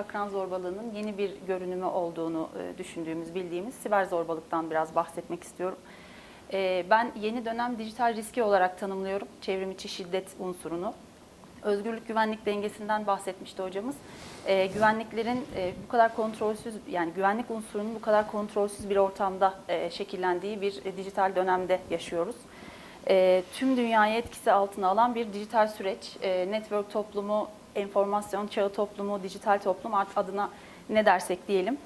akran zorbalığının yeni bir görünümü olduğunu e, düşündüğümüz, bildiğimiz siber zorbalıktan biraz bahsetmek istiyorum. E, Ben yeni dönem dijital riski olarak tanımlıyorum çevrim içi şiddet unsurunu. Özgürlük güvenlik dengesinden bahsetmişti hocamız. E, güvenliklerin bu kadar kontrolsüz yani güvenlik unsurunun bu kadar kontrolsüz bir ortamda şekillendiği bir dijital dönemde yaşıyoruz. E, tüm dünyayı etkisi altına alan bir dijital süreç. E, network toplumu, enformasyon çağı toplumu, dijital toplum adına ne dersek diyelim.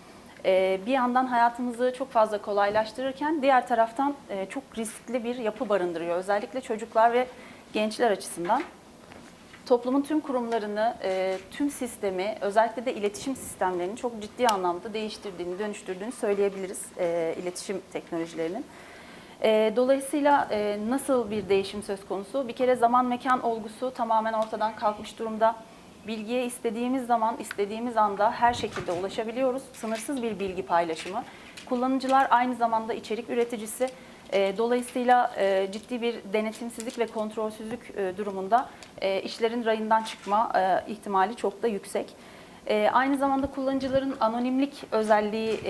E, bir yandan hayatımızı çok fazla kolaylaştırırken diğer taraftan e, çok riskli bir yapı barındırıyor. Özellikle çocuklar ve gençler açısından toplumun tüm kurumlarını, e, tüm sistemi, özellikle de iletişim sistemlerini çok ciddi anlamda değiştirdiğini, dönüştürdüğünü söyleyebiliriz e, iletişim teknolojilerinin. Dolayısıyla nasıl bir değişim söz konusu? Bir kere zaman mekan olgusu tamamen ortadan kalkmış durumda. Bilgiye istediğimiz zaman, istediğimiz anda her şekilde ulaşabiliyoruz. Sınırsız bir bilgi paylaşımı. Kullanıcılar aynı zamanda içerik üreticisi. E, Dolayısıyla e, ciddi bir denetimsizlik ve kontrolsüzlük e, durumunda e, işlerin rayından çıkma ihtimali çok da yüksek. Aynı zamanda kullanıcıların anonimlik özelliği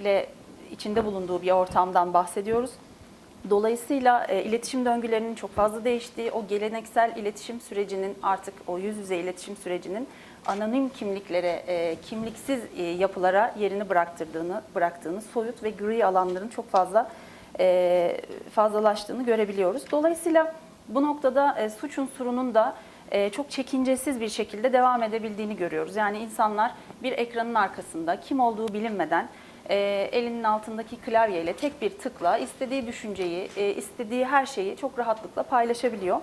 ile içinde bulunduğu bir ortamdan bahsediyoruz. Dolayısıyla e, iletişim döngülerinin çok fazla değiştiği, o geleneksel iletişim sürecinin artık o yüz yüze iletişim sürecinin anonim kimliklere, e, kimliksiz e, yapılara yerini bıraktırdığını, bıraktığını, soyut ve gri alanların çok fazla e, fazlalaştığını görebiliyoruz. Dolayısıyla bu noktada e, suç unsurunun da e, çok çekincesiz bir şekilde devam edebildiğini görüyoruz. Yani insanlar bir ekranın arkasında kim olduğu bilinmeden e, elinin altındaki klavyeyle tek bir tıkla istediği düşünceyi, e, istediği her şeyi çok rahatlıkla paylaşabiliyor.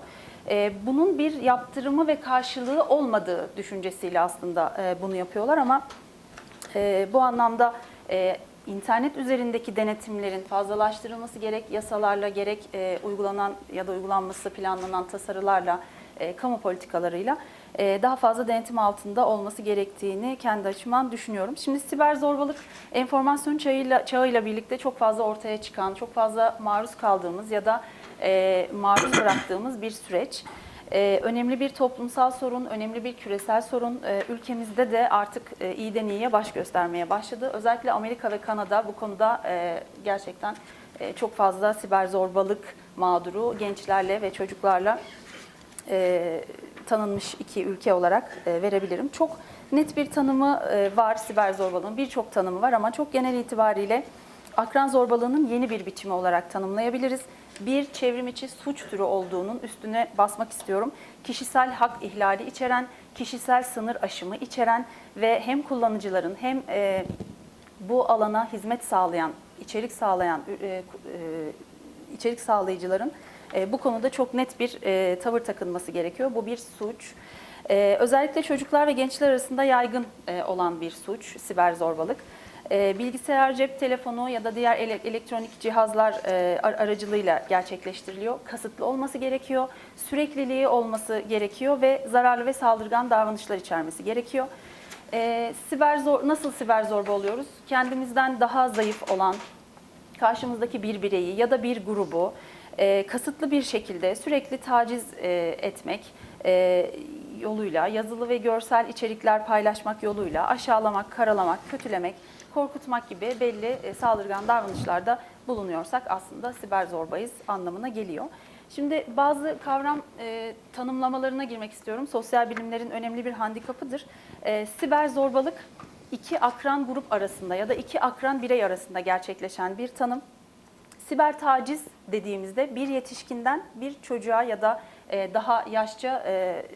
E, bunun bir yaptırımı ve karşılığı olmadığı düşüncesiyle aslında e, bunu yapıyorlar ama e, bu anlamda e, internet üzerindeki denetimlerin fazlalaştırılması gerek yasalarla gerek e, uygulanan ya da uygulanması planlanan tasarılarla, e, kamu politikalarıyla daha fazla denetim altında olması gerektiğini kendi açımdan düşünüyorum. Şimdi siber zorbalık enformasyon çağıyla, çağıyla birlikte çok fazla ortaya çıkan, çok fazla maruz kaldığımız ya da e, maruz bıraktığımız bir süreç. Ee, önemli bir toplumsal sorun, önemli bir küresel sorun. Ee, ülkemizde de artık e, iyiden iyiye baş göstermeye başladı. Özellikle Amerika ve Kanada bu konuda e, gerçekten e, çok fazla siber zorbalık mağduru gençlerle ve çocuklarla e, tanınmış iki ülke olarak e, verebilirim. Çok net bir tanımı e, var siber zorbalığın, birçok tanımı var ama çok genel itibariyle akran zorbalığının yeni bir biçimi olarak tanımlayabiliriz. Bir çevrim içi suç türü olduğunun üstüne basmak istiyorum. Kişisel hak ihlali içeren, kişisel sınır aşımı içeren ve hem kullanıcıların hem e, bu alana hizmet sağlayan, içerik sağlayan içerik sağlayıcıların e, bu konuda çok net bir e, tavır takınması gerekiyor. Bu bir suç. E, özellikle çocuklar ve gençler arasında yaygın olan bir suç, siber zorbalık. Bilgisayar, cep telefonu ya da diğer ele- elektronik cihazlar ar- aracılığıyla gerçekleştiriliyor. Kasıtlı olması gerekiyor, sürekliliği olması gerekiyor ve zararlı ve saldırgan davranışlar içermesi gerekiyor. Siber zor, nasıl siber zorba oluyoruz? Kendimizden daha zayıf olan, karşımızdaki bir bireyi ya da bir grubu e, kasıtlı bir şekilde sürekli taciz e, etmek e, yoluyla, yazılı ve görsel içerikler paylaşmak yoluyla aşağılamak, karalamak, kötülemek, korkutmak gibi belli e, saldırgan davranışlarda bulunuyorsak aslında siber zorbayız anlamına geliyor. Şimdi bazı kavram e, tanımlamalarına girmek istiyorum. Sosyal bilimlerin önemli bir handikapıdır. E, siber zorbalık iki akran grup arasında ya da iki akran birey arasında gerçekleşen bir tanım. Siber taciz dediğimizde bir yetişkinden bir çocuğa ya da e, daha yaşça e,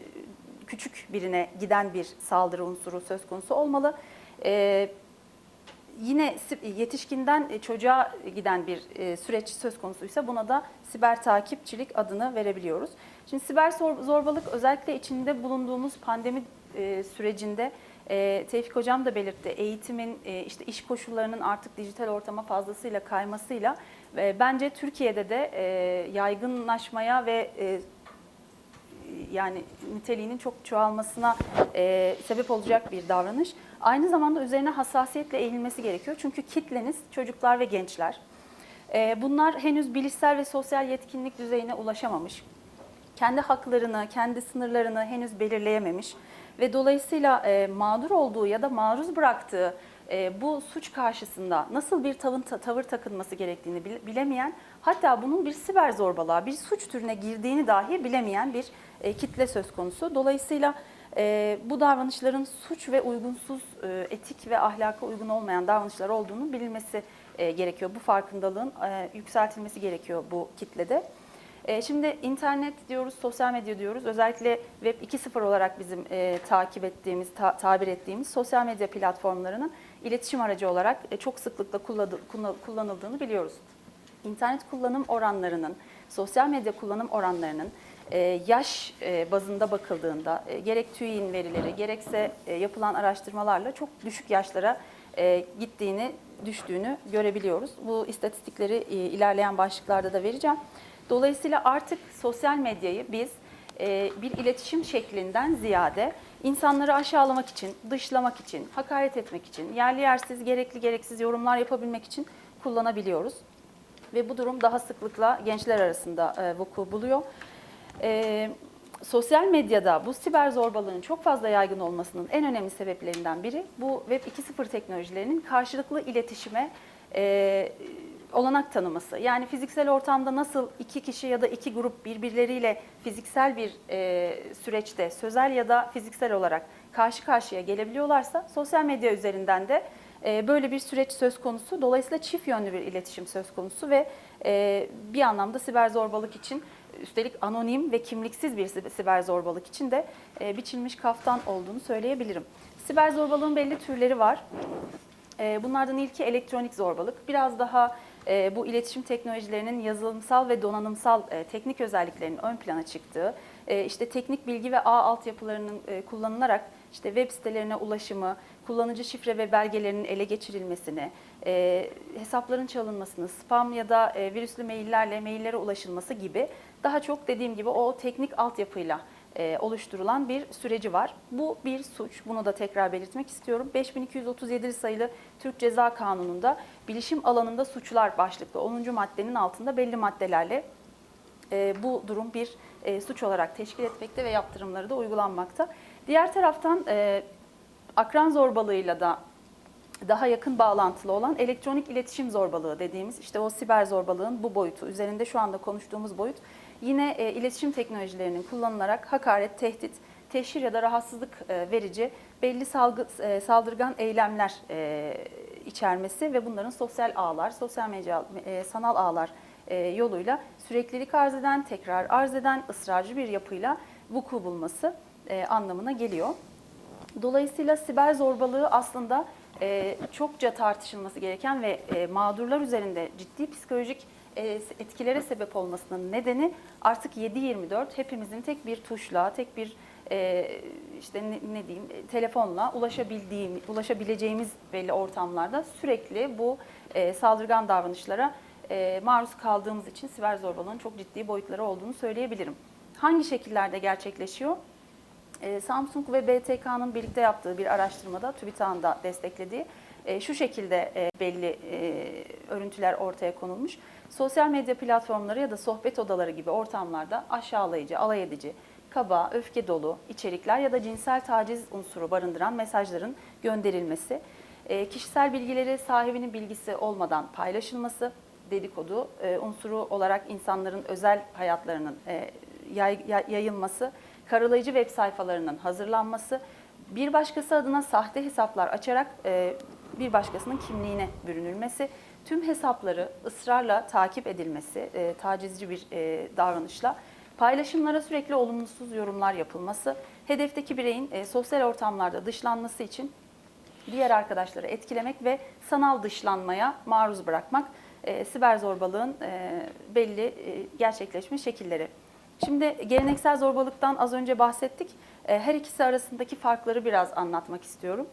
küçük birine giden bir saldırı unsuru söz konusu olmalı. E, Yine yetişkinden çocuğa giden bir süreç söz konusuysa buna da siber takipçilik adını verebiliyoruz. Şimdi siber zor- zorbalık özellikle içinde bulunduğumuz pandemi sürecinde Tevfik Hocam da belirtti. Eğitimin, işte iş koşullarının artık dijital ortama fazlasıyla kaymasıyla bence Türkiye'de de e, yaygınlaşmaya ve e, yani niteliğinin çok çoğalmasına e, sebep olacak bir davranış. Aynı zamanda üzerine hassasiyetle eğilmesi gerekiyor. Çünkü kitleniz çocuklar ve gençler. Bunlar henüz bilişsel ve sosyal yetkinlik düzeyine ulaşamamış. Kendi haklarını, kendi sınırlarını henüz belirleyememiş ve dolayısıyla mağdur olduğu ya da maruz bıraktığı e, bu suç karşısında nasıl bir tavır, tavır takınması gerektiğini bile- bilemeyen, hatta bunun bir siber zorbalığa, bir suç türüne girdiğini dahi bilemeyen bir e, kitle söz konusu. Dolayısıyla e, bu davranışların suç ve uygunsuz, e, etik ve ahlaka uygun olmayan davranışlar olduğunu bilinmesi gerekiyor. Bu farkındalığın yükseltilmesi gerekiyor bu kitlede. Şimdi internet diyoruz, sosyal medya diyoruz. Özellikle Web 2.0 olarak bizim e, takip ettiğimiz, ta- tabir ettiğimiz sosyal medya platformlarının iletişim aracı olarak e, çok sıklıkla kullanıldığını biliyoruz. İnternet kullanım oranlarının, sosyal medya kullanım oranlarının e, yaş e, bazında bakıldığında gerek TÜİ'nin verileri gerekse yapılan araştırmalarla çok düşük yaşlara gittiğini, düştüğünü görebiliyoruz. Bu istatistikleri ilerleyen başlıklarda da vereceğim. Dolayısıyla artık sosyal medyayı biz bir iletişim şeklinden ziyade insanları aşağılamak için, dışlamak için, hakaret etmek için, yerli yersiz, gerekli gereksiz yorumlar yapabilmek için kullanabiliyoruz. Ve bu durum daha sıklıkla gençler arasında e, vuku buluyor. E, sosyal medyada bu siber zorbalığın çok fazla yaygın olmasının en önemli sebeplerinden biri bu Web 2.0 teknolojilerinin karşılıklı iletişime e, olanak tanıması. Yani fiziksel ortamda nasıl iki kişi ya da iki grup birbirleriyle fiziksel bir e, süreçte sözel ya da fiziksel olarak karşı karşıya gelebiliyorlarsa sosyal medya üzerinden de e, böyle bir süreç söz konusu. Dolayısıyla çift yönlü bir iletişim söz konusu ve e, bir anlamda siber zorbalık için üstelik anonim ve kimliksiz bir siber- zorbalık için de e, biçilmiş kaftan olduğunu söyleyebilirim. Siber zorbalığın belli türleri var. E, Bunlardan ilki elektronik zorbalık. Biraz daha e, bu iletişim teknolojilerinin yazılımsal ve donanımsal e, teknik özelliklerinin ön plana çıktığı, e, işte teknik bilgi ve ağ altyapılarının e, kullanılarak işte web sitelerine ulaşımı, kullanıcı şifre ve belgelerinin ele geçirilmesini, e, hesapların çalınmasını, spam ya da e, virüslü maillerle maillere ulaşılması gibi daha çok dediğim gibi o teknik altyapıyla e, oluşturulan bir süreci var. Bu bir suç. Bunu da tekrar belirtmek istiyorum. 5237 sayılı Türk Ceza Kanunu'nda bilişim alanında suçlar başlıklı 10. maddenin altında belli maddelerle e, bu durum bir e, suç olarak teşkil etmekte ve yaptırımları da uygulanmakta. Diğer taraftan e, akran zorbalığıyla da daha yakın bağlantılı olan elektronik iletişim zorbalığı dediğimiz işte o siber zorbalığın bu boyutu üzerinde şu anda konuştuğumuz boyut yine e, iletişim teknolojilerinin kullanılarak hakaret, tehdit, teşhir ya da rahatsızlık e, verici belli salgı, e, saldırgan eylemler e, içermesi ve bunların sosyal ağlar, sosyal medya, e, sanal ağlar e, yoluyla süreklilik arz eden, tekrar arz eden ısrarcı bir yapıyla vuku bulması e, anlamına geliyor. Dolayısıyla siber zorbalığı aslında e, çokça tartışılması gereken ve e, mağdurlar üzerinde ciddi psikolojik e, etkilere sebep olmasının nedeni artık 7-24 hepimizin tek bir tuşla, tek bir e, işte ne, ne diyeyim e, telefonla ulaşabildiğim, ulaşabileceğimiz belli ortamlarda sürekli bu e, saldırgan davranışlara e, maruz kaldığımız için siber zorbalığın çok ciddi boyutları olduğunu söyleyebilirim. Hangi şekillerde gerçekleşiyor? Ee, Samsung ve BTK'nın birlikte yaptığı bir araştırmada TÜBİTAK'ın da desteklediği e, şu şekilde e, belli e, örüntüler ortaya konulmuş. Sosyal medya platformları ya da sohbet odaları gibi ortamlarda aşağılayıcı, alay edici, kaba, öfke dolu içerikler ya da cinsel taciz unsuru barındıran mesajların gönderilmesi, e, kişisel bilgileri sahibinin bilgisi olmadan paylaşılması, dedikodu e, unsuru olarak insanların özel hayatlarının e, yay- yay- yayılması, karalayıcı web sayfalarının hazırlanması, bir başkası adına sahte hesaplar açarak bir başkasının kimliğine bürünülmesi, tüm hesapları ısrarla takip edilmesi, tacizci bir davranışla, paylaşımlara sürekli olumsuz yorumlar yapılması, hedefteki bireyin e, sosyal ortamlarda dışlanması için diğer arkadaşları etkilemek ve sanal dışlanmaya maruz bırakmak e, siber zorbalığın e, belli e, gerçekleşme şekilleri. Şimdi geleneksel zorbalıktan az önce bahsettik. E, her ikisi arasındaki farkları biraz anlatmak istiyorum.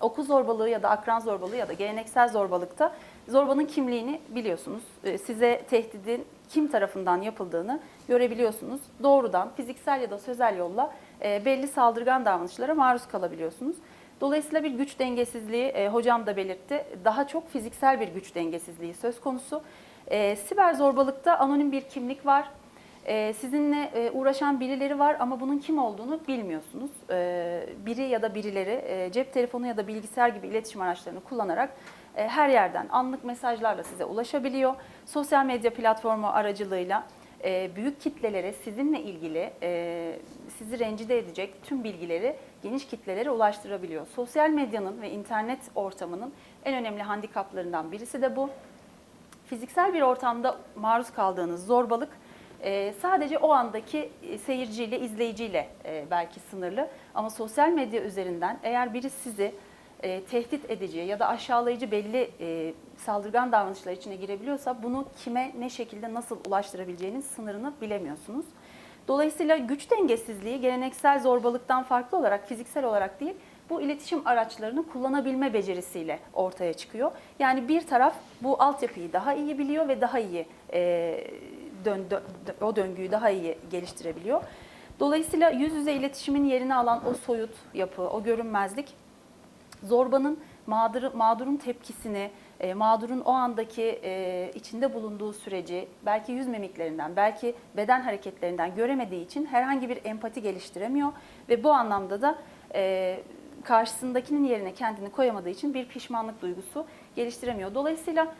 Okul zorbalığı ya da akran zorbalığı ya da geleneksel zorbalıkta zorbanın kimliğini biliyorsunuz. E, Size tehdidin kim tarafından yapıldığını görebiliyorsunuz. Doğrudan fiziksel ya da sözel yolla e, belli saldırgan davranışlara maruz kalabiliyorsunuz. Dolayısıyla bir güç dengesizliği, e, hocam da belirtti, daha çok fiziksel bir güç dengesizliği söz konusu. E, siber zorbalıkta anonim bir kimlik var. Ee, sizinle uğraşan birileri var ama bunun kim olduğunu bilmiyorsunuz. Ee, biri ya da birileri cep telefonu ya da bilgisayar gibi iletişim araçlarını kullanarak her yerden anlık mesajlarla size ulaşabiliyor. Sosyal medya platformu aracılığıyla e, büyük kitlelere sizinle ilgili e, sizi rencide edecek tüm bilgileri geniş kitlelere ulaştırabiliyor. Sosyal medyanın ve internet ortamının en önemli handikaplarından birisi de bu. Fiziksel bir ortamda maruz kaldığınız zorbalık e, sadece o andaki e, seyirciyle, izleyiciyle e, belki sınırlı. Ama sosyal medya üzerinden eğer biri sizi e, tehdit edici ya da aşağılayıcı belli e, saldırgan davranışlar içine girebiliyorsa bunu kime ne şekilde nasıl ulaştırabileceğinin sınırını bilemiyorsunuz. Dolayısıyla güç dengesizliği geleneksel zorbalıktan farklı olarak fiziksel olarak değil bu iletişim araçlarını kullanabilme becerisiyle ortaya çıkıyor. Yani bir taraf bu altyapıyı daha iyi biliyor ve daha iyi e, dön, dö- o döngüyü daha iyi geliştirebiliyor. Dolayısıyla yüz yüze iletişimin yerini alan o soyut yapı, o görünmezlik zorbanın mağduru, mağdurun tepkisini, e, mağdurun o andaki e, içinde bulunduğu süreci belki yüz mimiklerinden, belki beden hareketlerinden göremediği için herhangi bir empati geliştiremiyor ve bu anlamda da e, karşısındakinin yerine kendini koyamadığı için bir pişmanlık duygusu geliştiremiyor. Dolayısıyla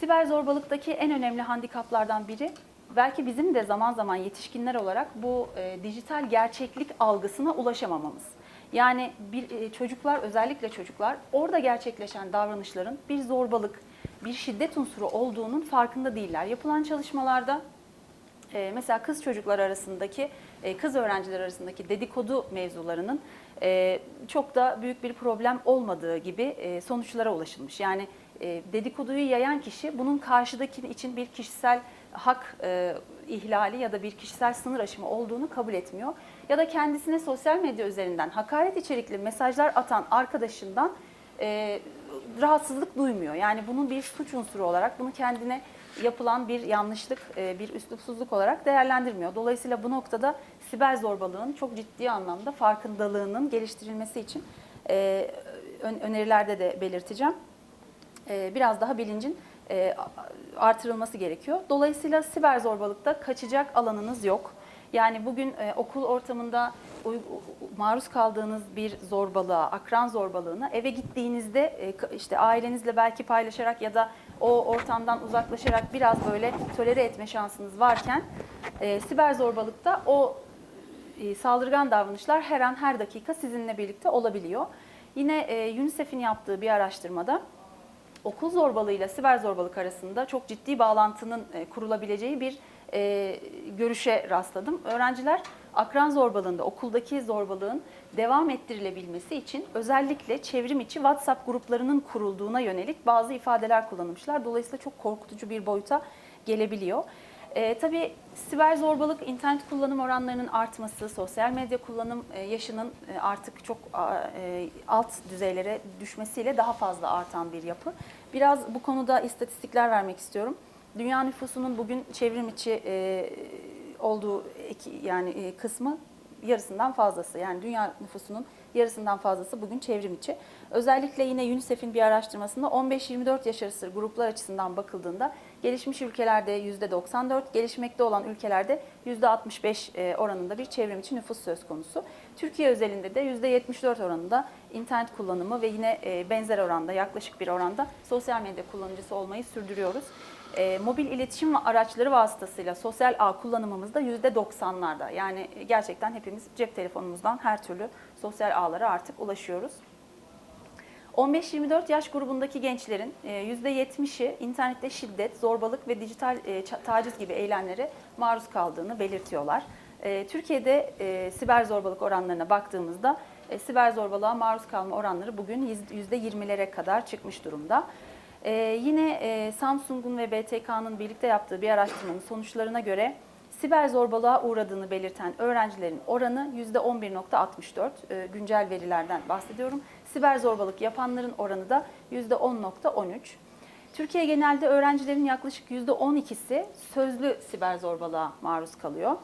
siber zorbalıktaki en önemli handikaplardan biri belki bizim de zaman zaman yetişkinler olarak bu e, dijital gerçeklik algısına ulaşamamamız. Yani bir e, çocuklar özellikle çocuklar orada gerçekleşen davranışların bir zorbalık, bir şiddet unsuru olduğunun farkında değiller. Yapılan çalışmalarda e, mesela kız çocuklar arasındaki, e, kız öğrenciler arasındaki dedikodu mevzularının çok da büyük bir problem olmadığı gibi sonuçlara ulaşılmış. Yani dedikoduyu yayan kişi bunun karşıdaki için bir kişisel hak ihlali ya da bir kişisel sınır aşımı olduğunu kabul etmiyor. Ya da kendisine sosyal medya üzerinden hakaret içerikli mesajlar atan arkadaşından e, rahatsızlık duymuyor. Yani bunun bir suç unsuru olarak bunu kendine yapılan bir yanlışlık, e, bir üslupsuzluk olarak değerlendirmiyor. Dolayısıyla bu noktada siber zorbalığın çok ciddi anlamda farkındalığının geliştirilmesi için e, ön- önerilerde de belirteceğim. E, biraz daha bilincin e, artırılması gerekiyor. Dolayısıyla siber zorbalıkta kaçacak alanınız yok. Yani bugün e, okul ortamında maruz kaldığınız bir zorbalığa, akran zorbalığına eve gittiğinizde e, işte ailenizle belki paylaşarak ya da o ortamdan uzaklaşarak biraz böyle tolere etme şansınız varken e, siber zorbalıkta o e, saldırgan davranışlar her an her dakika sizinle birlikte olabiliyor. Yine e, UNICEF'in yaptığı bir araştırmada okul zorbalığıyla siber zorbalık arasında çok ciddi bağlantının e, kurulabileceği bir e, görüşe rastladım. Öğrenciler akran zorbalığında, okuldaki zorbalığın devam ettirilebilmesi için özellikle çevrim içi WhatsApp gruplarının kurulduğuna yönelik bazı ifadeler kullanmışlar. Dolayısıyla çok korkutucu bir boyuta gelebiliyor. E, tabii siber zorbalık, internet kullanım oranlarının artması, sosyal medya kullanım e, yaşının e, artık çok e, alt düzeylere düşmesiyle daha fazla artan bir yapı. Biraz bu konuda istatistikler vermek istiyorum. Dünya nüfusunun bugün çevrim içi e, olduğu eki- yani e, kısmı yarısından fazlası. Yani dünya nüfusunun yarısından fazlası bugün çevrim içi. Özellikle yine UNICEF'in bir araştırmasında 15-24 yaş arası gruplar açısından bakıldığında gelişmiş ülkelerde %94, gelişmekte olan ülkelerde %65 e, oranında bir çevrim içi nüfus söz konusu. Türkiye özelinde de %74 oranında internet kullanımı ve yine e, benzer oranda yaklaşık bir oranda sosyal medya kullanıcısı olmayı sürdürüyoruz. E, mobil iletişim araçları vasıtasıyla sosyal ağ kullanımımız da %90'larda. Yani gerçekten hepimiz cep telefonumuzdan her türlü sosyal ağlara artık ulaşıyoruz. 15-24 yaş grubundaki gençlerin e, %70'i internette şiddet, zorbalık ve dijital e, taciz gibi eylemlere maruz kaldığını belirtiyorlar. E, Türkiye'de e, siber zorbalık oranlarına baktığımızda e, siber zorbalığa maruz kalma oranları bugün yüz- %20'lere kadar çıkmış durumda. E, Yine e, Samsung'un ve BTK'nın birlikte yaptığı bir araştırmanın sonuçlarına göre siber zorbalığa uğradığını belirten öğrencilerin oranı %11.64. E, Güncel verilerden bahsediyorum. Siber zorbalık yapanların oranı da %10.13. Türkiye genelde öğrencilerin yaklaşık %12'si sözlü siber zorbalığa maruz kalıyor.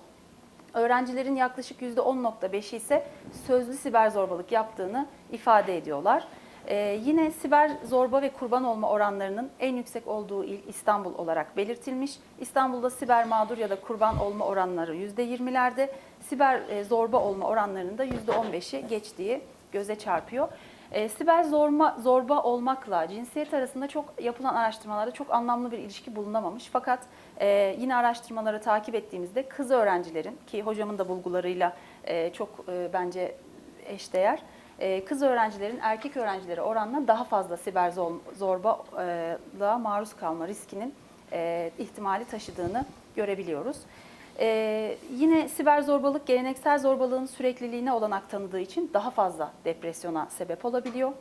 Öğrencilerin yaklaşık %10.5'i ise sözlü siber zorbalık yaptığını ifade ediyorlar. Ee, yine siber zorba ve kurban olma oranlarının en yüksek olduğu il İstanbul olarak belirtilmiş. İstanbul'da siber mağdur ya da kurban olma oranları %20'lerde, siber e, zorba olma oranlarının da %15'i geçtiği göze çarpıyor. E, siber zorma, zorba olmakla cinsiyet arasında çok yapılan araştırmalarda çok anlamlı bir ilişki bulunamamış. Fakat e, yine araştırmaları takip ettiğimizde kız öğrencilerin ki hocamın da bulgularıyla e, çok e, bence eşdeğer. E, Kız öğrencilerin erkek öğrencilere oranla daha fazla siber zor- zorbalığa maruz kalma riskinin e, ihtimali taşıdığını görebiliyoruz. Ee, yine siber zorbalık geleneksel zorbalığın sürekliliğine olanak tanıdığı için daha fazla depresyona sebep olabiliyor.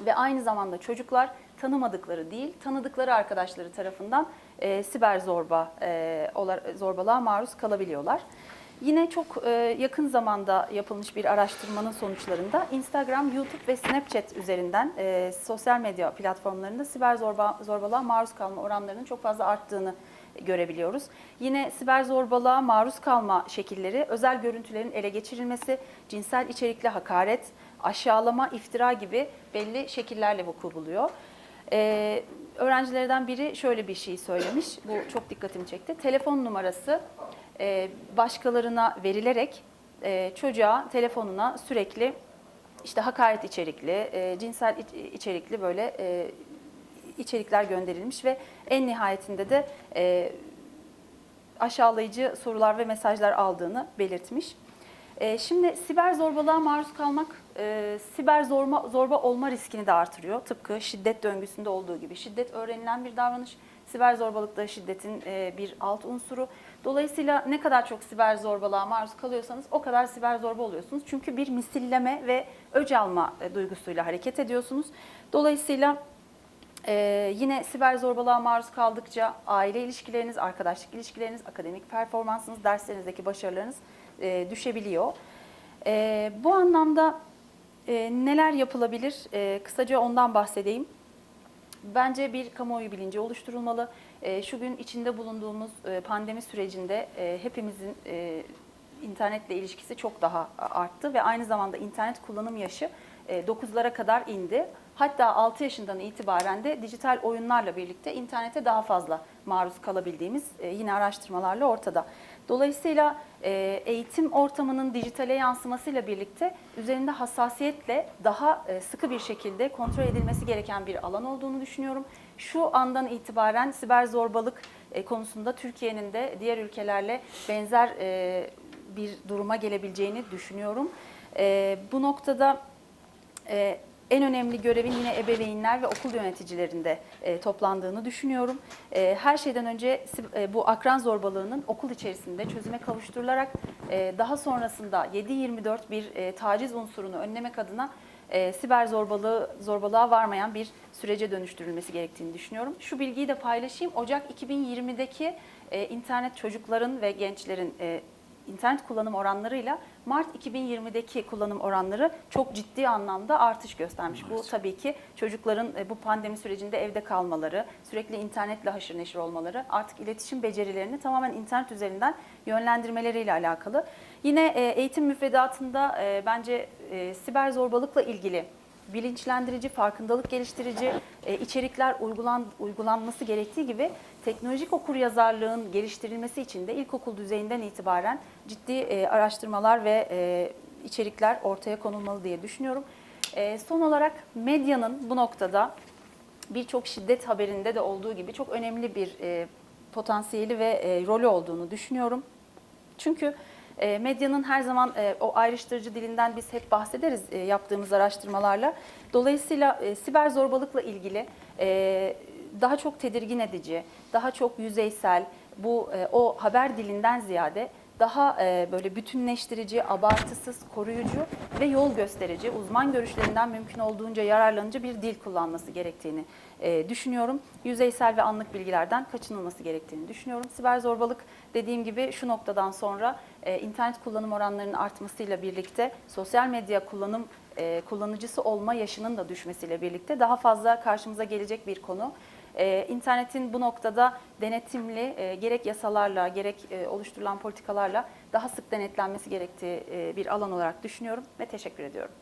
Ve aynı zamanda çocuklar tanımadıkları değil, tanıdıkları arkadaşları tarafından e, siber zorba e, zorbalığa maruz kalabiliyorlar. Yine çok e, yakın zamanda yapılmış bir araştırmanın sonuçlarında Instagram, YouTube ve Snapchat üzerinden e, sosyal medya platformlarında siber zorba, zorbalığa maruz kalma oranlarının çok fazla arttığını görebiliyoruz. Yine siber zorbalığa maruz kalma şekilleri özel görüntülerin ele geçirilmesi, cinsel içerikli hakaret, aşağılama, iftira gibi belli şekillerle vuku buluyor. Ee, öğrencilerden biri şöyle bir şey söylemiş, bu çok dikkatimi çekti. Telefon numarası başkalarına verilerek e, çocuğa telefonuna sürekli işte hakaret içerikli, e, cinsel iç- içerikli böyle e, içerikler gönderilmiş ve en nihayetinde de e, aşağılayıcı sorular ve mesajlar aldığını belirtmiş. E, şimdi siber zorbalığa maruz kalmak e, siber zorba, zorba olma riskini de artırıyor. Tıpkı şiddet döngüsünde olduğu gibi. Şiddet öğrenilen bir davranış. Siber zorbalık da şiddetin e, bir alt unsuru. Dolayısıyla ne kadar çok siber zorbalığa maruz kalıyorsanız o kadar siber zorba oluyorsunuz. Çünkü bir misilleme ve öc alma e, duygusuyla hareket ediyorsunuz. Dolayısıyla ee, yine siber zorbalığa maruz kaldıkça aile ilişkileriniz, arkadaşlık ilişkileriniz, akademik performansınız, derslerinizdeki başarılarınız e, düşebiliyor. Ee, bu anlamda e, neler yapılabilir? E, kısaca ondan bahsedeyim. Bence bir kamuoyu bilinci oluşturulmalı. E, şu gün içinde bulunduğumuz e, pandemi sürecinde e, hepimizin e, internetle ilişkisi çok daha arttı ve aynı zamanda internet kullanım yaşı e, 9'lara kadar indi. Hatta 6 yaşından itibaren de dijital oyunlarla birlikte internete daha fazla maruz kalabildiğimiz yine araştırmalarla ortada. Dolayısıyla eğitim ortamının dijitale yansımasıyla birlikte üzerinde hassasiyetle daha sıkı bir şekilde kontrol edilmesi gereken bir alan olduğunu düşünüyorum. Şu andan itibaren siber zorbalık e, konusunda Türkiye'nin de diğer ülkelerle benzer e, bir duruma gelebileceğini düşünüyorum. E, bu noktada en önemli görevin yine ebeveynler ve okul yöneticilerinde toplandığını düşünüyorum. Her şeyden önce bu akran zorbalığının okul içerisinde çözüme kavuşturularak daha sonrasında 7-24 bir taciz unsurunu önlemek adına e, siber zorbalığı zorbalığa varmayan bir sürece dönüştürülmesi gerektiğini düşünüyorum. Şu bilgiyi de paylaşayım. Ocak 2020'deki e, internet çocukların ve gençlerin e, internet kullanım oranlarıyla Mart 2020'deki kullanım oranları çok ciddi anlamda artış göstermiş. Bu tabii ki çocukların e, bu pandemi sürecinde evde kalmaları, sürekli internetle haşır neşir olmaları, artık iletişim becerilerini tamamen internet üzerinden yönlendirmeleriyle alakalı. Yine e, eğitim müfredatında e, bence siber zorbalıkla ilgili bilinçlendirici, farkındalık geliştirici e, içerikler uygulan, uygulanması gerektiği gibi teknolojik okuryazarlığın geliştirilmesi için de ilkokul düzeyinden itibaren ciddi e, araştırmalar ve e, içerikler ortaya konulmalı diye düşünüyorum. E, son olarak medyanın bu noktada birçok şiddet haberinde de olduğu gibi çok önemli bir e, potansiyeli ve e, rolü olduğunu düşünüyorum. Çünkü e, medyanın her zaman e, o ayrıştırıcı dilinden biz hep bahsederiz e, yaptığımız araştırmalarla. Dolayısıyla siber zorbalıkla ilgili daha çok tedirgin edici, daha çok yüzeysel, bu o haber dilinden ziyade daha böyle bütünleştirici, abartısız, koruyucu ve yol gösterici, uzman görüşlerinden mümkün olduğunca yararlanıcı bir dil kullanması gerektiğini düşünüyorum. Yüzeysel ve anlık bilgilerden kaçınılması gerektiğini düşünüyorum. Siber zorbalık dediğim gibi şu noktadan sonra e, internet kullanım oranlarının artmasıyla birlikte sosyal medya kullanım e, kullanıcısı olma yaşının da düşmesiyle birlikte daha fazla karşımıza gelecek bir konu. Ee, internetin bu noktada denetimli e, gerek yasalarla gerek e, oluşturulan politikalarla daha sık denetlenmesi gerektiği bir alan olarak düşünüyorum ve teşekkür ediyorum.